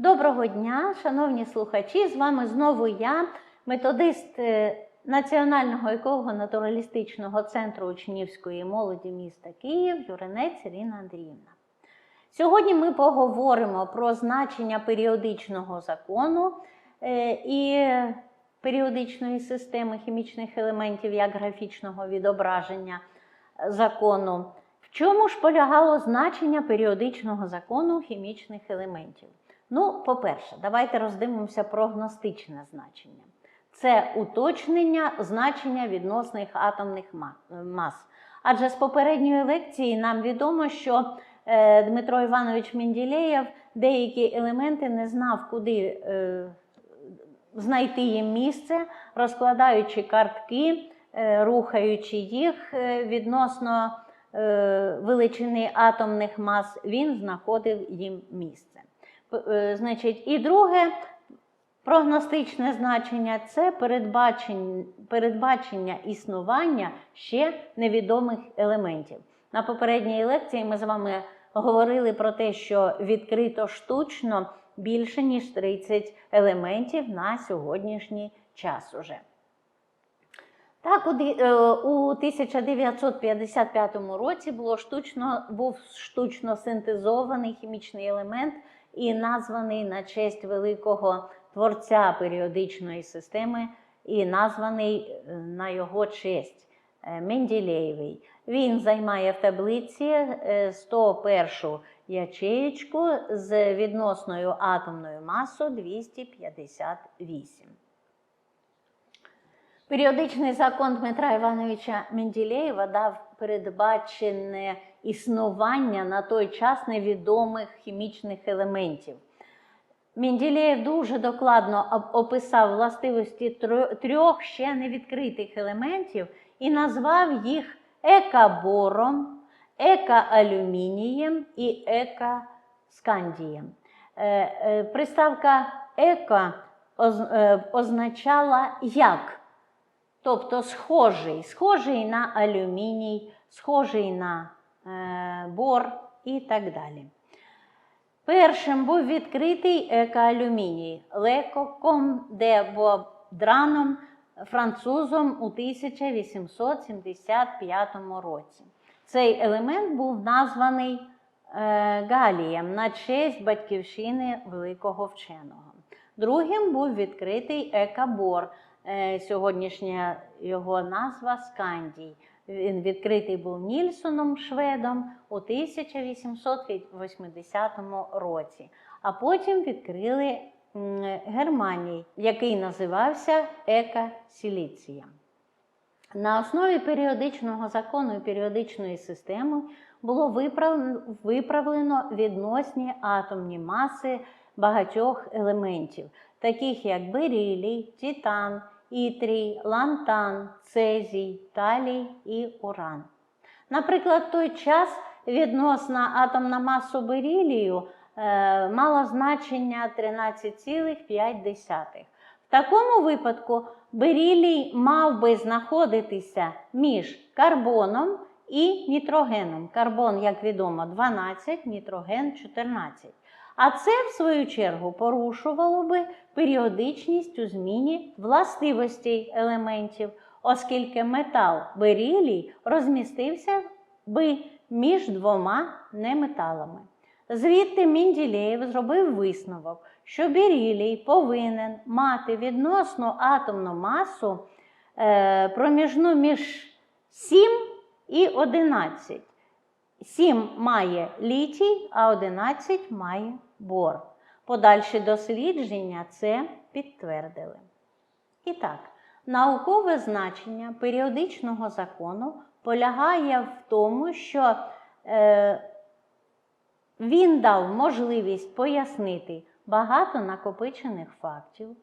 Доброго дня, шановні слухачі! З вами знову я, методист е, Національного еколого-натуралістичного центру учнівської молоді міста Київ Юринець Ірина Андріївна. Сьогодні ми поговоримо про значення періодичного закону е, і періодичної системи хімічних елементів як графічного відображення закону. В чому ж полягало значення періодичного закону хімічних елементів? Ну, по-перше, давайте роздивимося прогностичне значення. Це уточнення значення відносних атомних мас. Адже з попередньої лекції нам відомо, що е, Дмитро Іванович Менділеєв деякі елементи не знав, куди е, знайти їм місце, розкладаючи картки, е, рухаючи їх відносно величини атомних мас, він знаходив їм місце. Е, Значить, і друге прогностичне значення це передбачення, передбачення існування ще невідомих елементів. На попередній лекції ми з вами говорили про те, що відкрито штучно більше ніж 30 елементів на сьогоднішній час уже. Так, у е, у 1955 році було штучно, був штучно синтезований хімічний елемент і названий на честь великого творця періодичної системи, і названий е, на його честь е, Менділеєвий. Він займає в таблиці е, 101 ячеєчку з відносною атомною масою 258. Періодичний закон Дмитра Івановича Менділеєва дав передбачене існування на той час невідомих хімічних елементів. Менділеєв дуже докладно описав властивості трьох ще невідкритих елементів і назвав їх екабором, екаалюмінієм і екаскандієм. Е, е, Приставка еко е, означала як. Тобто схожий, схожий на алюміній, схожий на бор і так далі. Першим був відкритий екоалюміній Лекоком де Бодраном, французом у 1875 році. Цей елемент був названий е, Галієм на честь батьківщини великого вченого. Другим був відкритий екабор. Е, Сьогоднішня його назва Скандій. Він відкритий був Нільсоном Шведом у 1880 році, а потім відкрили Германії, який називався Ека Сіліція. На основі періодичного закону і періодичної системи було виправлено відносні атомні маси багатьох елементів, таких як берілій, титан, ітрій, лантан, цезій, талій і уран. Наприклад, в той час відносна атомна маса берілію е, мала значення 13,5. В такому випадку берілій мав би знаходитися між карбоном і нітрогеном. Карбон, як відомо, 12, нітроген 14. А це, в свою чергу, порушувало би періодичність у зміні властивостей елементів, оскільки метал берілій розмістився би між двома неметалами. Звідти Мінділеєв зробив висновок, що берілій повинен мати відносну атомну масу е, проміжну між 7 і 11. 7 має літій, а 11 має бор. Подальші дослідження це підтвердили. І так, наукове значення періодичного закону полягає в тому, що е, він дав можливість пояснити багато накопичених фактів,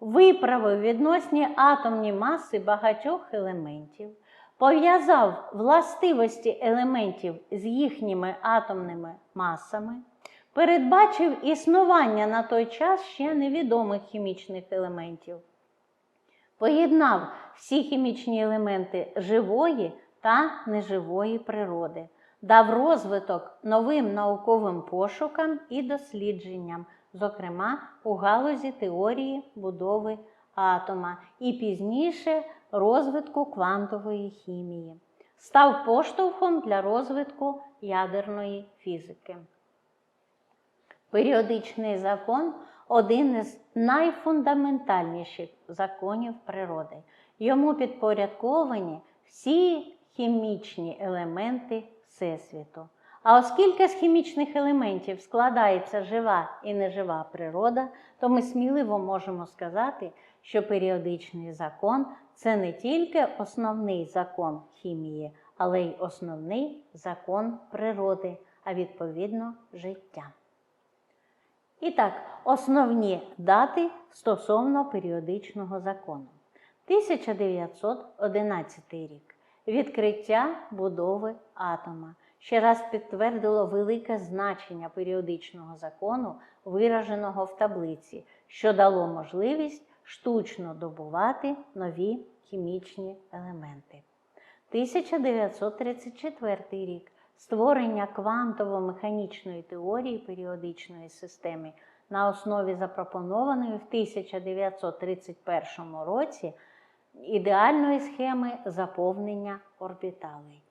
виправив відносні атомні маси багатьох елементів, пов'язав властивості елементів з їхніми атомними масами, передбачив існування на той час ще невідомих хімічних елементів, поєднав всі хімічні елементи живої та неживої природи, дав розвиток новим науковим пошукам і дослідженням, зокрема у галузі теорії будови атома і пізніше розвитку квантової хімії. Став поштовхом для розвитку ядерної фізики. Періодичний закон один із найфундаментальніших законів природи. Йому підпорядковані всі хімічні елементи Всесвіту. А оскільки з хімічних елементів складається жива і нежива природа, то ми сміливо можемо сказати, що періодичний закон це не тільки основний закон хімії, але й основний закон природи, а відповідно життя. І так, основні дати стосовно періодичного закону. 1911 рік. Відкриття будови атома ще раз підтвердило велике значення періодичного закону, вираженого в таблиці, що дало можливість штучно добувати нові хімічні елементи. 1934 рік створення квантово-механічної теорії періодичної системи на основі запропонованої в 1931 році ідеальної схеми заповнення орбіталей.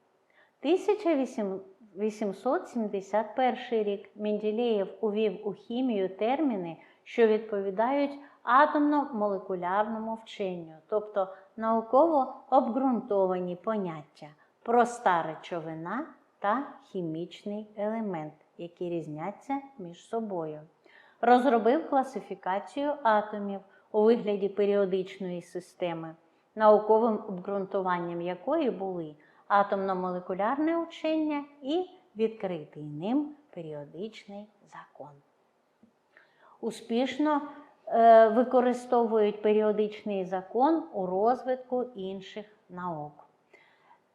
1871 рік Менділеєв увів у хімію терміни, що відповідають атомно-молекулярному вченню, тобто науково обґрунтовані поняття проста речовина та хімічний елемент, які різняться між собою. Розробив класифікацію атомів у вигляді періодичної системи, науковим обґрунтуванням якої були атомно-молекулярне учення і відкритий ним періодичний закон. Успішно е, використовують періодичний закон у розвитку інших наук.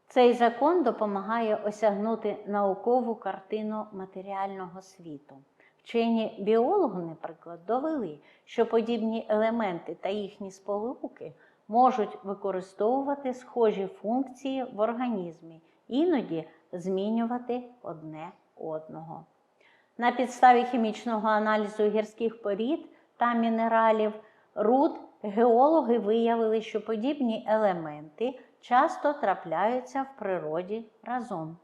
Цей закон допомагає осягнути наукову картину матеріального світу. Вчені біологи, наприклад, довели, що подібні елементи та їхні сполуки можуть використовувати схожі функції в організмі, іноді змінювати одне одного. На підставі хімічного аналізу гірських порід та мінералів руд геологи виявили, що подібні елементи часто трапляються в природі разом.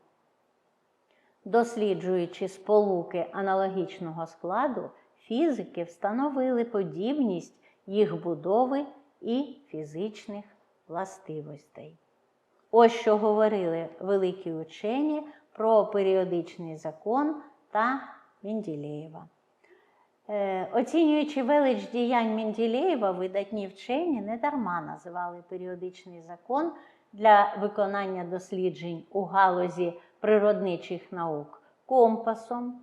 Досліджуючи сполуки аналогічного складу, фізики встановили подібність їх будови і фізичних властивостей. Ось що говорили великі учені про періодичний закон та Менділеєва. Е, Оцінюючи велич діянь Менділеєва, видатні вчені недарма називали періодичний закон для виконання досліджень у галузі природничих наук компасом.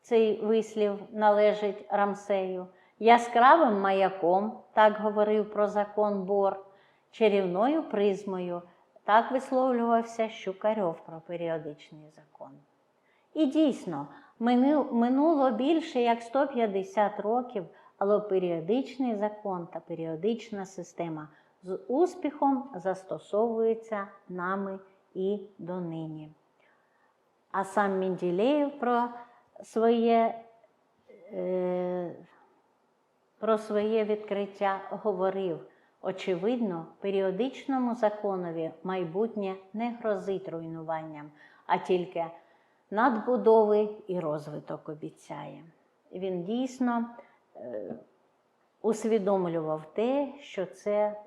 Цей вислів належить Рамсею, яскравим маяком, так говорив про закон Бор, чарівною призмою, так висловлювався Щукарьов про періодичний закон. І дійсно, минуло більше як 150 років, але періодичний закон та періодична система з успіхом застосовуються нами і донині. А сам Менділеєв про своє, е, про своє відкриття говорив. Очевидно, періодичному законові майбутнє не грозить руйнуванням, а тільки надбудови і розвиток обіцяє. Він дійсно е, усвідомлював те, що це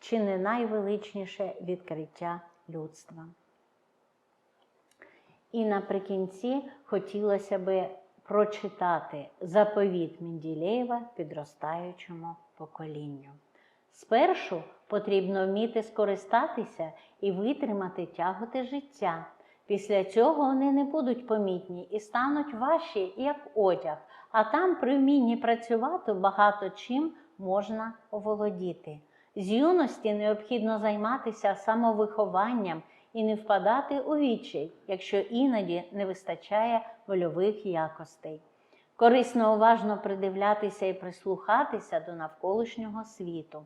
чи не найвеличніше відкриття людства. І наприкінці хотілося би прочитати заповіт Менділеєва підростаючому поколінню. Спершу потрібно вміти скористатися і витримати тяготи життя. Після цього вони не будуть помітні і стануть важчі, як одяг, а там при вмінні працювати багато чим можна оволодіти. З юності необхідно займатися самовихованням і не впадати у відчай, якщо іноді не вистачає вольових якостей. Корисно уважно придивлятися і прислухатися до навколишнього світу.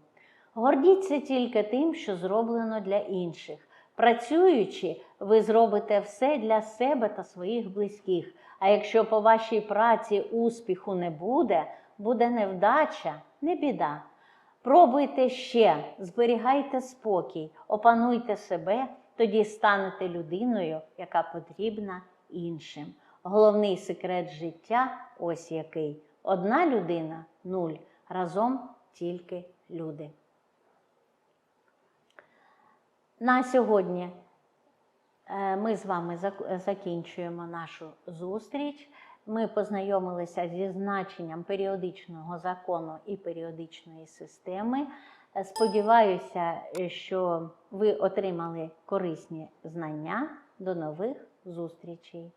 Гордіться тільки тим, що зроблено для інших. Працюючи, ви зробите все для себе та своїх близьких. А якщо по вашій праці успіху не буде, буде невдача, не біда. Пробуйте ще, зберігайте спокій, опануйте себе, тоді станете людиною, яка потрібна іншим. Головний секрет життя ось який: одна людина нуль, разом тільки люди. На сьогодні е, ми з вами закінчуємо нашу зустріч. Ми познайомилися зі значенням періодичного закону і періодичної системи. Е, Сподіваюся, що ви отримали корисні знання. До нових зустрічей!